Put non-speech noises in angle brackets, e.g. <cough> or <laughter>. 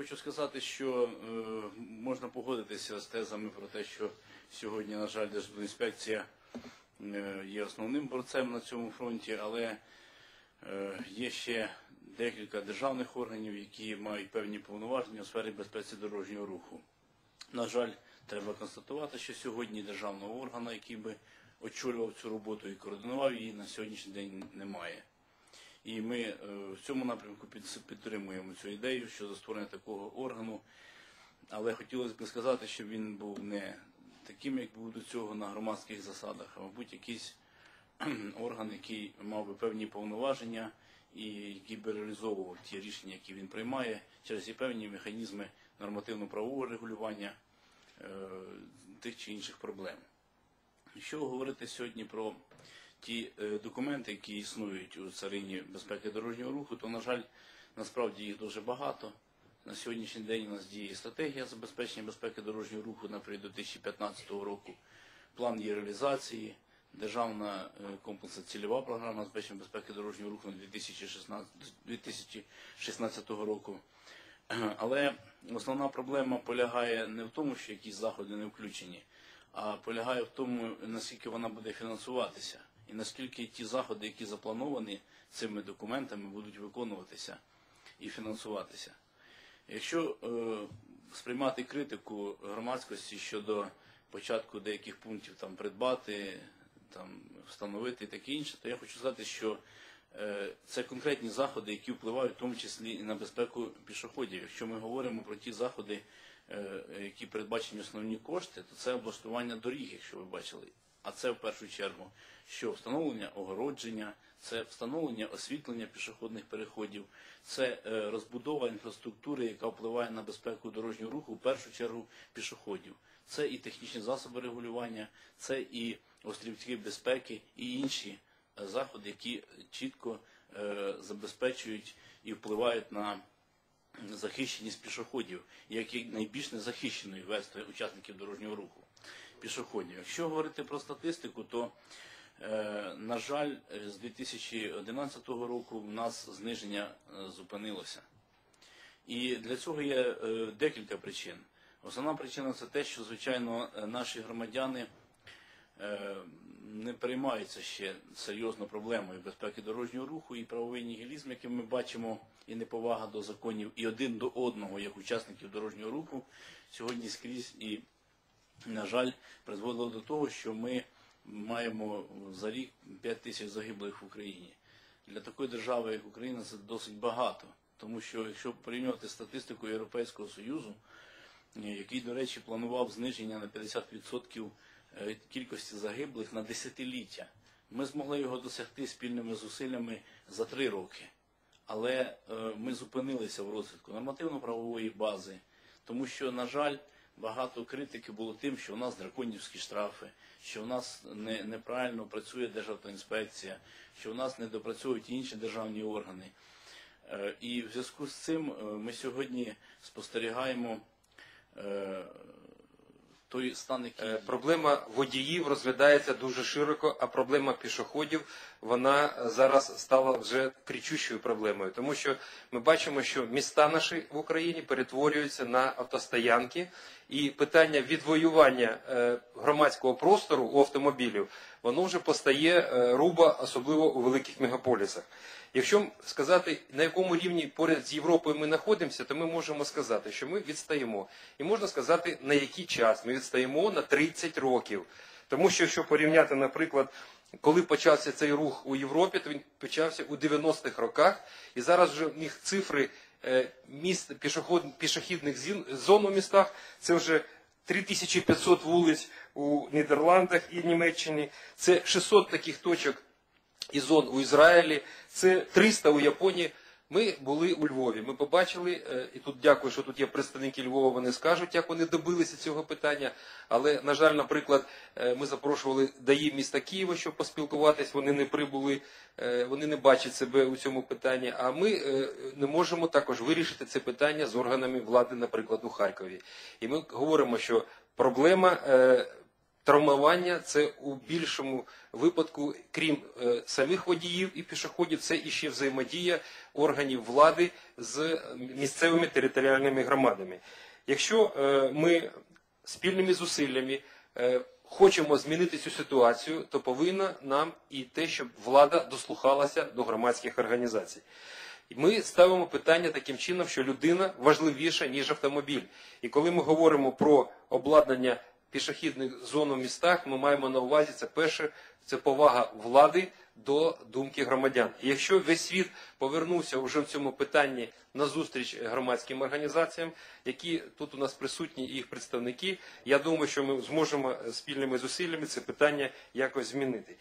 хочу сказати, що е, можна погодитися з тезами про те, що сьогодні, на жаль, Держінспекція е, є основним борцем на цьому фронті, але е, є ще декілька державних органів, які мають певні повноваження у сфері безпеки дорожнього руху. На жаль, треба констатувати, що сьогодні державного органу, який би очолював цю роботу і координував її, на сьогоднішній день немає. І ми е, в цьому напрямку підтримуємо цю ідею щодо створення такого органу. Але хотілося б сказати, щоб він був не таким, як був до цього на громадських засадах, а мабуть, якийсь <clears throat> орган, який мав би певні повноваження і який би реалізовував ті рішення, які він приймає, через і певні механізми нормативно-правового регулювання е, тих чи інших проблем. Якщо говорити сьогодні про ті е, документи, які існують у царині безпеки дорожнього руху, то, на жаль, насправді їх дуже багато. На сьогоднішній день у нас діє стратегія забезпечення безпеки дорожнього руху на період 2015 року, план її реалізації, державна е, комплексна цільова програма забезпечення безпеки дорожнього руху на 2016, 2016 року. <clears throat> Але основна проблема полягає не в тому, що якісь заходи не включені, а полягає в тому, наскільки вона буде фінансуватися, і наскільки ті заходи, які заплановані цими документами, будуть виконуватися і фінансуватися. Якщо е, сприймати критику громадськості щодо початку деяких пунктів там придбати, там встановити і таке інше, то я хочу сказати, що е, це конкретні заходи, які впливають в тому числі і на безпеку пішоходів. Якщо ми говоримо про ті заходи, е, які передбачені основні кошти, то це облаштування доріг, якщо ви бачили. А це в першу чергу, що встановлення огородження, це встановлення освітлення пішохідних переходів, це е, розбудова інфраструктури, яка впливає на безпеку дорожнього руху, в першу чергу пішоходів. Це і технічні засоби регулювання, це і острівці безпеки, і інші е, заходи, які чітко е, забезпечують і впливають на захищеність пішоходів, як і найбільш незахищеної верстви учасників дорожнього руху пішоходів. Якщо говорити про статистику, то е, на жаль, з 2011 року в нас зниження е, зупинилося. І для цього є е, декілька причин. Основна причина це те, що, звичайно, наші громадяни не переймаються ще серйозно проблемою безпеки дорожнього руху і правовий нігілізм, який ми бачимо, і неповага до законів і один до одного, як учасників дорожнього руху, сьогодні скрізь і на жаль, призводило до того, що ми маємо за рік 5 тисяч загиблих в Україні. Для такої держави, як Україна, це досить багато. Тому що якщо порівнювати статистику Європейського Союзу, е, який, до речі, планував зниження на 50% е, кількості загиблих на десятиліття, ми змогли його досягти спільними зусиллями за три роки. Але е, ми зупинилися в розвитку нормативно-правової бази, тому що, на жаль, багато критики було тим, що у нас драконівські штрафи, що у нас не, неправильно працює державна інспекція, що у нас не допрацьовують інші державні органи. Е, І в зв'язку з цим е, ми сьогодні спостерігаємо е, той стан, який Е. Проблема водіїв розглядається дуже широко, а проблема пішоходів вона зараз стала вже кричущою проблемою, тому що ми бачимо, що міста наші в Україні перетворюються на автостоянки, і питання відвоювання е, громадського простору у автомобілів воно вже постає е, руба, особливо у великих мегаполісах. Якщо сказати, на якому рівні поряд з Європою ми знаходимося, то ми можемо сказати, що ми відстаємо. І можна сказати, на який час ми відстаємо на 30 років. Тому що, якщо порівняти, наприклад, коли почався цей рух у Європі, то він почався у 90-х роках, і зараз вже в них цифри е, міст пішохідних зон у містах це вже 3500 вулиць у Нідерландах і Німеччині, це 600 таких точок і зон у Ізраїлі, це 300 у Японії. Ми були у Львові. Ми побачили, е, і тут дякую, що тут є представники Львова. Вони скажуть, як вони добилися цього питання. Але, на жаль, наприклад, е, ми запрошували ДАІ міста Києва, щоб поспілкуватись. Вони не прибули, е, вони не бачать себе у цьому питанні. А ми не можемо також вирішити це питання з органами влади, наприклад, у Харкові. І ми говоримо, що проблема. Травмування це у більшому випадку, крім е, самих водіїв і пішоходів, це іще взаємодія органів влади з місцевими територіальними громадами. Якщо е, ми спільними зусиллями е, хочемо змінити цю ситуацію, то повинна нам і те, щоб влада дослухалася до громадських організацій. Ми ставимо питання таким чином, що людина важливіша, ніж автомобіль. І коли ми говоримо про обладнання пішохідних зон у містах, ми маємо на увазі це перше, це повага влади до думки громадян. І якщо весь світ повернувся вже в цьому питанні на зустріч громадським організаціям, які тут у нас присутні і їх представники, я думаю, що ми зможемо спільними зусиллями це питання якось змінити.